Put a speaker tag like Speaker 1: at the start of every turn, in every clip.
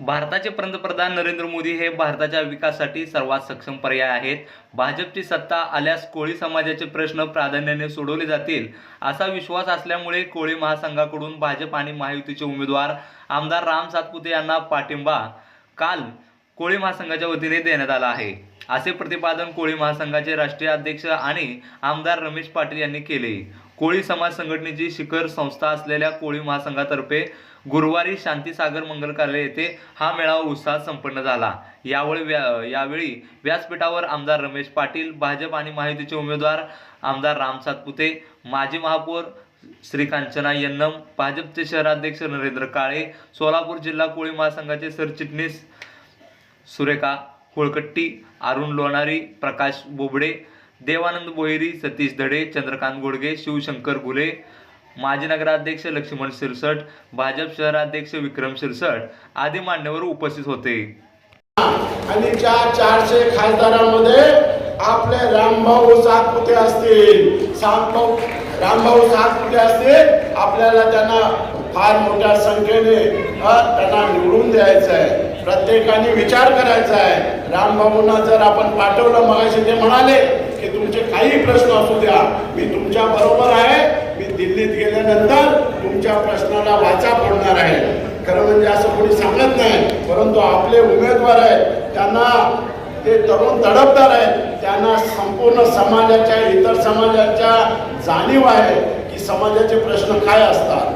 Speaker 1: भारताचे पंतप्रधान नरेंद्र मोदी हे भारताच्या विकासासाठी सर्वात सक्षम पर्याय आहेत. भाजपची सत्ता आल्यास कोळी समाजाचे प्रश्न प्राधान्याने सोडवले जातील असा विश्वास असल्यामुळे कोळी महासंघाकडून भाजप आणि महायुतीचे उमेदवार आमदार राम सातपुते यांना पाठिंबा काल कोळी महासंघाच्या वतीने देण्यात आला आहे. असे प्रतिपादन कोळी महासंघाचे राष्ट्रीय अध्यक्ष आणि आमदार रमेश पाटील यांनी केले. कोळी समाज संघटनेची शिखर संस्था असलेल्या कोळी महासंघातर्फे गुरुवारी शांतीसागर मंगल कार्यालय येथे हा मेळावा उत्साहात संपन्न झाला. यावेळी व्या यावेळी व्यासपीठावर आमदार रमेश पाटील भाजप आणि महायुतीचे उमेदवार आमदार राम सातपुते माजी महापौर श्री कांचना यन्नम भाजपचे शहराध्यक्ष नरेंद्र काळे सोलापूर जिल्हा कोळी महासंघाचे सरचिटणीस सुरेखा कोळकट्टी अरुण लोणारी प्रकाश बोबडे देवानंद बोहेरी सतीश धडे चंद्रकांत गोडगे शिवशंकर गुले माजी नगराध्यक्ष लक्ष्मण शिरसट भाजप शहराध्यक्ष विक्रम शिरसट आदी मान्यवर उपस्थित होते.
Speaker 2: आणि ज्या चारशे खासदारांमध्ये आपले रामभाऊ सातपुते असतील. सातभाऊ रामभाऊ सातपुते असतील आपल्याला त्यांना फार मोठ्या संख्येने त्यांना निवडून द्यायचं आहे. प्रत्येकाने विचार करायचा आहे. रामभाऊंना जर आपण पाठवलं मगाशी ते म्हणाले की तुमचे काही प्रश्न असू द्या. मी तुमच्या बरोबर आहे. दिल्लीत गेल्यानंतर तुमच्या प्रश्नाला वाचा पडणार आहे. खरं म्हणजे असं कोणी सांगत नाही परंतु आपले उमेदवार आहेत त्यांना ते तरुण तडपदार आहेत त्यांना संपूर्ण समाजाच्या इतर समाजाच्या जाणीव आहे की समाजाचे प्रश्न काय असतात.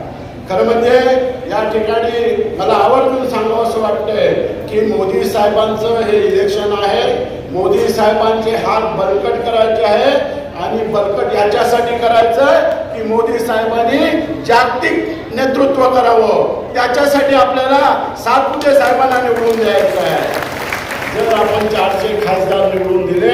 Speaker 2: खरं म्हणजे या ठिकाणी मला आवर्जून सांगावं असं वाटतंय की मोदी साहेबांचं हे इलेक्शन आहे. मोदी साहेबांचे हात बळकट करायचे आहे आणि बळकट याच्यासाठी करायचं आहे की मोदी साहेबांनी जागतिक नेतृत्व करावं. त्याच्यासाठी आपल्याला सातपुते साहेबांना निवडून द्यायचं आहे. जर आपण चारशे खासदार निवडून दिले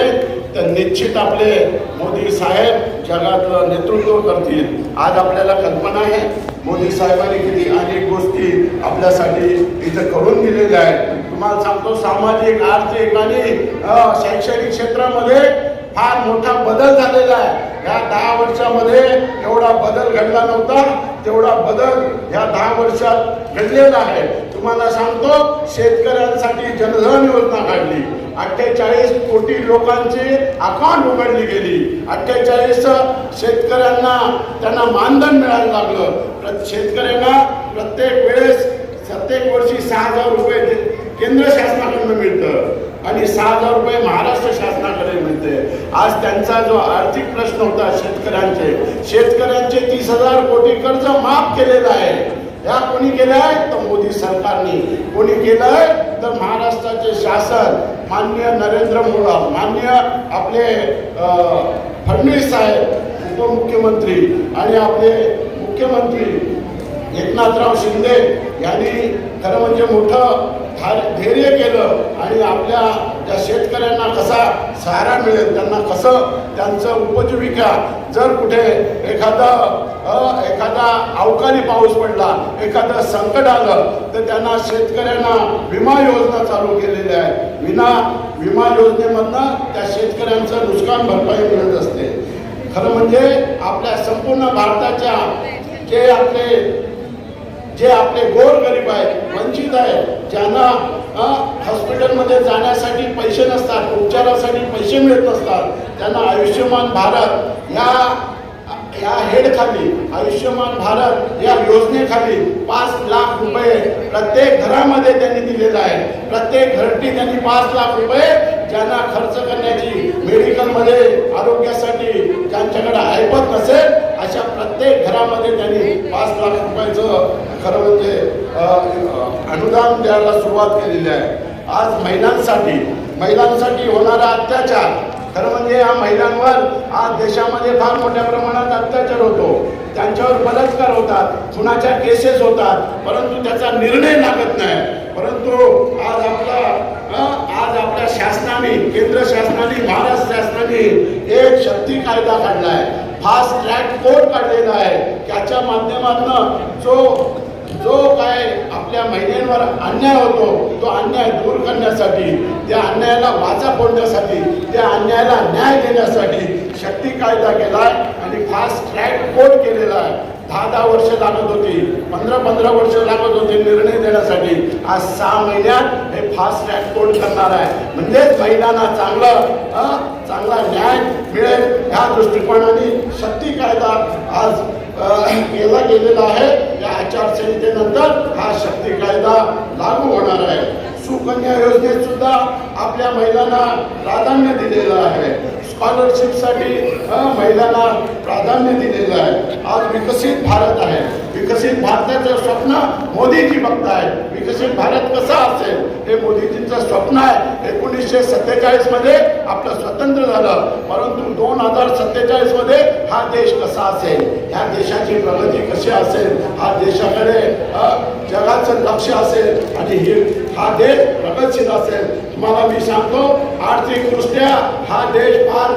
Speaker 2: तर निश्चित आपले मोदी साहेब जगातलं नेतृत्व करतील. आज आपल्याला कल्पना आहे मोदी साहेबांनी किती अनेक गोष्टी आपल्यासाठी इथं करून दिलेल्या आहेत. तुम्हाला सांगतो सामाजिक आर्थिक आणि शैक्षणिक क्षेत्रामध्ये फार मोठा बदल झालेला आहे. या दहा वर्षामध्ये एवढा बदल घडला नव्हता. तेवढा बदल या दहा वर्षात घडलेला आहे. तुम्हाला सांगतो शेतकऱ्यांसाठी जनधन योजना काढली. अठ्ठेचाळीस कोटी लोकांची अकाउंट उघडली गेली. अठ्ठेचाळीस शेतकऱ्यांना त्यांना मानधन मिळायला लागलं. शेतकऱ्यांना प्रत्येक वेळेस प्रत्येक वर्षी सहा हजार रुपये केंद्र शासनाकडून मिळतं. आणि सहा हजार रुपये महाराष्ट्र शासनाकडे मिळते. आज त्यांचा जो आर्थिक प्रश्न होता शेतकऱ्यांचे शेतकऱ्यांचे तीस हजार कोटी कर्ज माफ केलेलं आहे. या कोणी केलंय? तर मोदी सरकारने. कोणी केलंय? तर महाराष्ट्राचे शासन मान्य नरेंद्र मोदी मान्य आपले फडणवीस साहेब उपमुख्यमंत्री आणि आपले मुख्यमंत्री एकनाथराव शिंदे यांनी खरं म्हणजे मोठं धार- धैर्य केलं आणि आपल्या त्या शेतकऱ्यांना कसा सहारा मिळेल त्यांना कसं त्यांचं उपजीविका जर कुठे एखादा एखादा अवकाळी पाऊस पडला एखादं संकट आलं तर त्यांना शेतकऱ्यांना विमा योजना चालू केलेल्या आहे विना विमा योजनेमधनं त्या शेतकऱ्यांचं नुकसान भरपाई मिळत असते. खरं म्हणजे आपल्या संपूर्ण भारताच्या जे आपले जे आपले गोर गरीब आहेत वंचित आहेत ज्यांना हॉस्पिटलमध्ये जाण्यासाठी पैसे नसतात उपचारासाठी पैसे मिळत नसतात त्यांना आयुष्यमान भारत या या हेडखाली आयुष्यमान भारत या योजनेखाली पाच लाख रुपये प्रत्येक घरामध्ये त्यांनी दिलेला आहे प्रत्येक घरटी त्यांनी पाच लाख रुपये ज्यांना खर्च करण्याची मेडिकलमध्ये आरोग्यासाठी ज्यांच्याकडे ऐपत नसेल अशा प्रत्येक घरामध्ये त्यांनी पाच लाख रुपयाचं खरं म्हणजे अनुदान द्यायला सुरुवात केलेली आहे. आज महिलांसाठी महिलांसाठी होणारा अत्याचार खरं म्हणजे या महिलांवर आज देशामध्ये फार मोठ्या प्रमाणात अत्याचार होतो. त्यांच्यावर बलात्कार होतात खुनाच्या केसेस होतात परंतु त्याचा निर्णय लागत नाही. परंतु आज आपला आज आपल्या शासनाने केंद्र शासनाने महाराष्ट्र शासनाने एक शक्ती कायदा काढलाय फास्ट ट्रॅक कोर्ट काढलेला आहे. त्याच्या माध्यमातून जो जो काय आपल्या महिलांवर अन्याय होतो तो अन्याय दूर करण्यासाठी त्या अन्यायाला वाचा फोडण्यासाठी त्या अन्यायाला न्याय देण्यासाठी शक्ती कायदा केलाय आणि फास्ट ट्रॅक कोर्ट केलेला आहे. दहा दहा वर्ष लागत होती पंधरा पंधरा वर्ष लागत होते निर्णय देण्यासाठी. आज सहा महिन्यात हे फास्ट ट्रॅक कोर्ट करणार आहे? म्हणजेच महिलांना चांगलं चांगला न्याय मिळेल. या दृष्टिकोनाने शक्ती कायदा आज केला गेलेला आहे. या आचारसंहितेनंतर हा शक्ती कायदा लागू होणार आहे. सुकन्या योजनेत सुद्धा आपल्या महिलांना प्राधान्य दिलेलं आहे. स्कॉलरशिपसाठी महिलांना प्राधान्य दिलेलं आहे. आज विकसित भारत आहे. विकसित भारताचं स्वप्न मोदीजी बघतायत विकसित भारत कसा असेल हे मोदीजींचं स्वप्न आहे. एकोणीसशे सत्तेचाळीसमध्ये आपलं स्वतंत्र झालं. परंतु दोन हजार सत्तेचाळीसमध्ये हा देश कसा असेल? ह्या देशाची प्रगती कशी असेल? हा देशाकडे जगाचं लक्ष असेल आणि हे हा देश प्रगतशील असेल. तुम्हाला मी सांगतो आर्थिकदृष्ट्या हा देश फार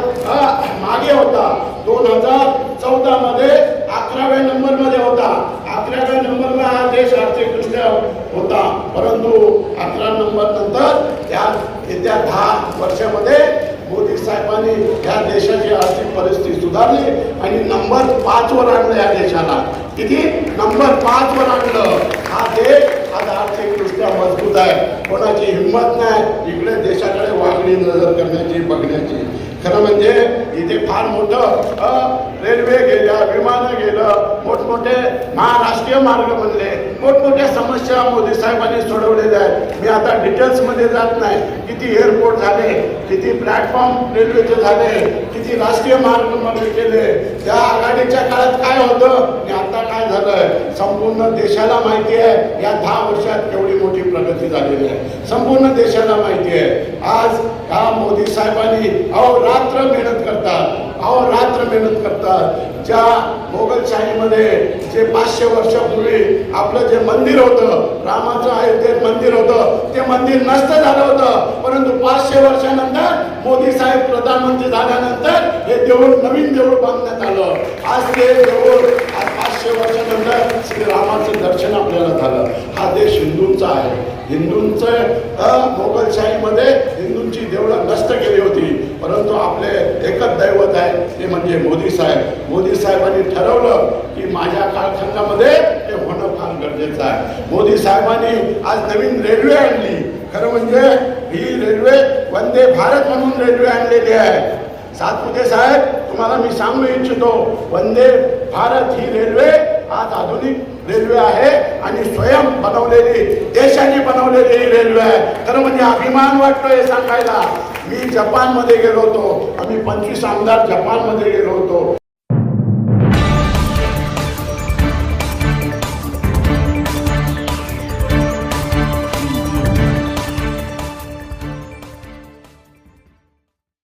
Speaker 2: मागे होता. दोन हजार चौदा मध्ये अकराव्या नंबरमध्ये होता. अकराव्या नंबर हा देश आर्थिकदृष्ट्या होता. परंतु अकरा नंबर नंतर त्या येत्या दहा वर्षामध्ये मोदी साहेबांनी या देशाची आर्थिक परिस्थिती सुधारली आणि नंबर पाच वर आणलं या देशाला. किती? नंबर पाच वर आणलं. हा देश आज आर्थिकदृष्ट्या मजबूत आहे. कोणाची हिंमत नाही. इकडे आपली नजर करण्याची बघण्याची. खरं म्हणजे इथे फार मोठं रेल्वे गेल्या विमानं गेलं मोठमोठे महाराष्ट्रीय मार्ग बनले. मोठमोठ्या समस्या मोदी साहेबांनी सोडवलेल्या आहेत. मी आता डिटेल्समध्ये जात नाही. किती एअरपोर्ट झाले किती प्लॅटफॉर्म रेल्वेचे झाले किती राष्ट्रीय मार्ग मार्ग केले. त्या आघाडीच्या काळात काय होतं आणि आता काय झालंय? संपूर्ण देशाला माहिती आहे या दहा वर्षात केवढी मोठी प्रगती झालेली आहे. संपूर्ण देशाला माहिती आहे. आज का मोदी साहेबांनी अहोरात्र मेहनत करतात अहो रात्र मेहनत करतात. ज्या मोगलशाहीमध्ये जे पाचशे वर्षापूर्वी आपलं जे मंदिर होतं रामाचं ते मंदिर होतं ते मंदिर नष्ट झालं होतं. परंतु पाचशे वर्षानंतर मोदी साहेब प्रधानमंत्री झाल्यानंतर हे देऊळ नवीन देऊळ बांधण्यात आलं. आज ते देऊळ आज पाचशे वर्षानंतर श्रीरामाचं दर्शन आपल्याला झालं. हा देश हिंदूंचा आहे. हिंदूंचं मोगलशाहीमध्ये हिंदूंची देवळं नष्ट केली होती. परंतु आपले एकच दैवत आहे ते म्हणजे मोदी साहेब. मोदी साहेबांनी ठरवलं की माझ्या कालखंडामध्ये ते होणं फार गरजेचं आहे. मोदी साहेबांनी आज नवीन रेल्वे आणली. खरं म्हणजे ही रेल्वे वंदे भारत म्हणून रेल्वे आणलेली आहे. सातपुते साहेब तुम्हाला मी सांगू इच्छितो वंदे भारत ही रेल्वे आज आधुनिक रेल्वे आहे आणि स्वयं बनवलेली देशाने बनवलेली ही रेल्वे आहे. खरं म्हणजे अभिमान वाटतो हे सांगायला. मी जपानमध्ये गेलो होतो. आम्ही पंचवीस आमदार जपानमध्ये गेलो होतो.